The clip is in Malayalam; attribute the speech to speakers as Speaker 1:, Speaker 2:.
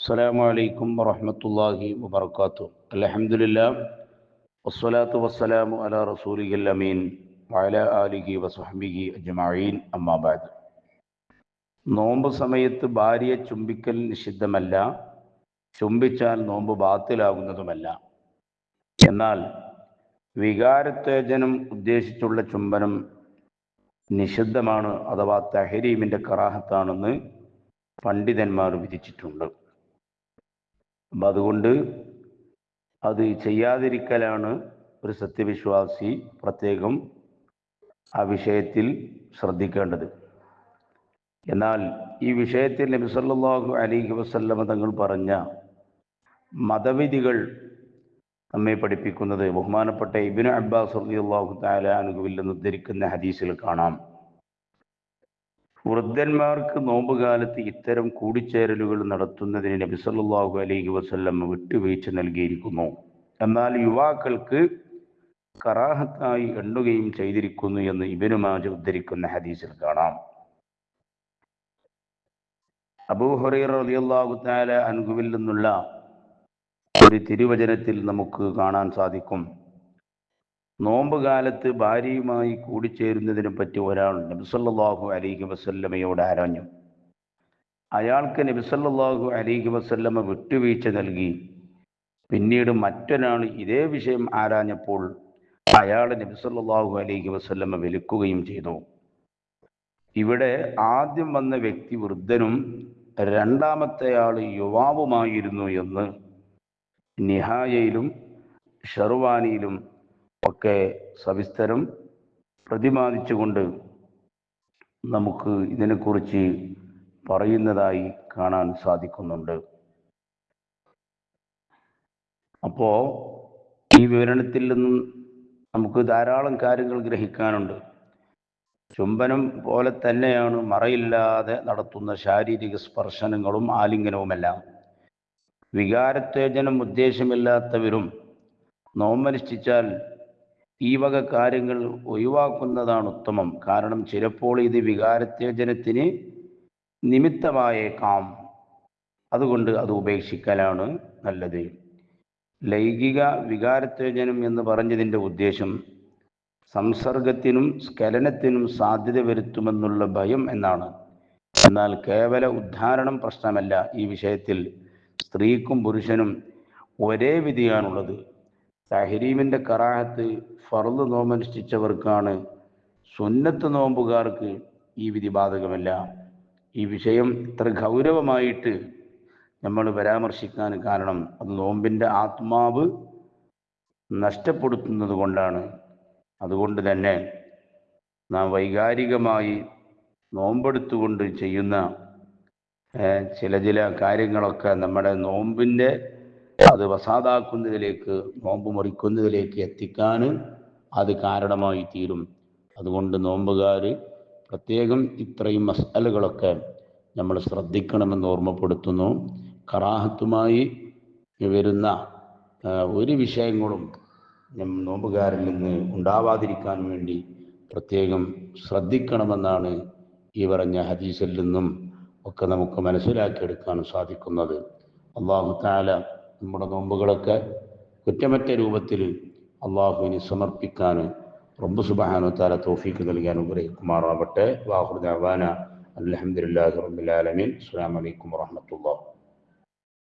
Speaker 1: അസ്സലാമു അലൈക്കും വറഹമത്തല്ലാഹി വബർക്കാത്തു അലഹമുല്ല വസ്സലാത്തു വസ്സലാമു അല റസൂലിൽ അമീൻ വയല ആലിഹി വസുഹബിഹി അജ്മായീൻ അമ്മാബാദ് നോമ്പ് സമയത്ത് ഭാര്യയെ ചുംബിക്കൽ നിഷിദ്ധമല്ല ചുംബിച്ചാൽ നോമ്പ് ബാത്തിലാകുന്നതുമല്ല. എന്നാൽ വികാരത്തേജനം ഉദ്ദേശിച്ചുള്ള ചുംബനം നിഷിദ്ധമാണ് അഥവാ തഹരീമിന്റെ കറാഹത്താണെന്ന് പണ്ഡിതന്മാർ വിധിച്ചിട്ടുണ്ട്. അപ്പം അതുകൊണ്ട് അത് ചെയ്യാതിരിക്കലാണ് ഒരു സത്യവിശ്വാസി പ്രത്യേകം ആ വിഷയത്തിൽ ശ്രദ്ധിക്കേണ്ടത്. എന്നാൽ ഈ വിഷയത്തിൽ നബി സല്ലല്ലാഹു അലൈഹി വസല്ലമ തങ്ങൾ പറഞ്ഞ മതവിധികൾ നമ്മെ പഠിപ്പിക്കുന്നത് ബഹുമാനപ്പെട്ട ഇബിന് അബ്ബാസ് റളിയല്ലാഹു തആല അനുഗുവിൽ നിന്ന് ഉദ്ധരിക്കുന്ന ഹദീസിൽ കാണാം. വൃദ്ധന്മാർക്ക് നോമ്പുകാലത്ത് ഇത്തരം കൂടിച്ചേരലുകൾ നടത്തുന്നതിന് നബി സല്ലല്ലാഹു അലൈഹി വസല്ലം വിട്ടുവീഴ്ച നൽകിയിരിക്കുന്നു. എന്നാൽ യുവാക്കൾക്ക് കറാഹത്തായി എണ്ണുകയും ചെയ്തിരിക്കുന്നു എന്ന് ഇബ്നു മാജ ഉദ്ധരിക്കുന്ന ഹദീസിൽ കാണാം. അബൂ ഹുറൈറ റളിയല്ലാഹു തആല അൻഹുവിൽ നിന്നുള്ള ഒരു തിരുവചനത്തിൽ നമുക്ക് കാണാൻ സാധിക്കും. നോമ്പ് കാലത്ത് ഭാര്യയുമായി കൂടിച്ചേരുന്നതിനെ പറ്റി ഒരാൾ നബിസല്ലാഹു അലൈഹി വസല്ലമയോട് ആരാഞ്ഞു? അയാൾക്ക് നബിസല്ലാഹു അലൈഹി വസല്ലമ വിട്ടുവീഴ്ച നൽകി. പിന്നീട് മറ്റൊരാൾ ഇതേ വിഷയം ആരാഞ്ഞപ്പോൾ അയാൾ നബിസല്ലാഹു അലൈഹി വസല്ലമ വിലക്കുകയും ചെയ്തു. ഇവിടെ ആദ്യം വന്ന വ്യക്തി വൃദ്ധനും രണ്ടാമത്തെ ആൾ യുവാവുമായിരുന്നു എന്ന് നിഹായയിലും ഷെർവാനിയിലും ഒക്കെ സവിസ്തരം പ്രതിപാദിച്ചുകൊണ്ട് നമുക്ക് ഇതിനെക്കുറിച്ച് പറയുന്നതായി കാണാൻ സാധിക്കുന്നുണ്ട്. അപ്പോൾ ഈ വിവരണത്തിൽ നിന്നും നമുക്ക് ധാരാളം കാര്യങ്ങൾ ഗ്രഹിക്കാനുണ്ട്. ചുംബനം പോലെ തന്നെയാണ് മറയില്ലാതെ നടത്തുന്ന ശാരീരിക സ്പർശനങ്ങളും ആലിംഗനവുമെല്ലാം. വികാരത്തേജനം ഉദ്ദേശമില്ലാത്തവരും നോമ്പനുഷ്ഠിച്ചാൽ ഈ വക കാര്യങ്ങൾ ഒഴിവാക്കുന്നതാണ് ഉത്തമം. കാരണം ചിലപ്പോൾ ഇത് വികാരത്തേജനത്തിന് നിമിത്തമായേക്കാം. അതുകൊണ്ട് അത് ഉപേക്ഷിക്കലാണ് നല്ലത്. ലൈംഗിക വികാരത്തേജനം എന്ന് പറഞ്ഞതിന്റെ ഉദ്ദേശം സംസർഗത്തിനും സ്കലനത്തിനും സാധ്യത വരുത്തുമെന്നുള്ള ഭയം എന്നാണ്. എന്നാൽ കേവല ഉദ്ധാരണം പ്രശ്നമല്ല. ഈ വിഷയത്തിൽ സ്ത്രീക്കും പുരുഷനും ഒരേ വിധിയാണുള്ളത്. തഹരീമിന്റെ കറാഹത്ത് ഫർദ് നോമ്പനുഷ്ഠിച്ചവർക്കാണ് സുന്നത്ത് നോമ്പുകാർക്ക് ഈ വിധി ബാധകമല്ല ഈ വിഷയം ഇത്ര ഗൗരവമായിട്ട് നമ്മൾ പരാമർശിക്കാൻ കാരണം അത് നോമ്പിന്റെ ആത്മാവ് നഷ്ടപ്പെടുത്തുന്നത് കൊണ്ടാണ്. അതുകൊണ്ട് തന്നെ നാം വൈകാരികമായി നോമ്പെടുത്തുകൊണ്ട് ചെയ്യുന്ന ചില ചില കാര്യങ്ങളൊക്കെ നമ്മുടെ നോമ്പിന്റെ അത് വസാദാക്കുന്നതിലേക്ക് നോമ്പ് മുറിക്കുന്നതിലേക്ക് എത്തിക്കാൻ അത് കാരണമായി തീരും അതുകൊണ്ട് നോമ്പുകാർ പ്രത്യേകം ഇത്രയും മസാലകളൊക്കെ നമ്മൾ ശ്രദ്ധിക്കണമെന്ന് ഓർമ്മപ്പെടുത്തുന്നു. കറാഹത്തുമായി വരുന്ന ഒരു വിഷയങ്ങളും നോമ്പുകാരിൽ നിന്ന് ഉണ്ടാവാതിരിക്കാൻ വേണ്ടി പ്രത്യേകം ശ്രദ്ധിക്കണമെന്നാണ് ഈ പറഞ്ഞ ഹദീസിൽ നിന്നും ഒക്കെ നമുക്ക് മനസ്സിലാക്കിയെടുക്കാൻ സാധിക്കുന്നത്. അള്ളാഹു താല നമ്മുടെ നോമ്പുകളൊക്കെ കുറ്റമറ്റ രൂപത്തിൽ അള്ളാഹുവിന് സമർപ്പിക്കാൻ റബ്ബ് സുബാനു താല തോഫീക്ക് നൽകാൻ ഉപരഹിക്കുമാറാവട്ടെ വാഹുദാന അലഹമുല്ലാ റബ്ബുലാലമീൻ അസ്സാം വലൈക്കും വാഹമത്തുള്ള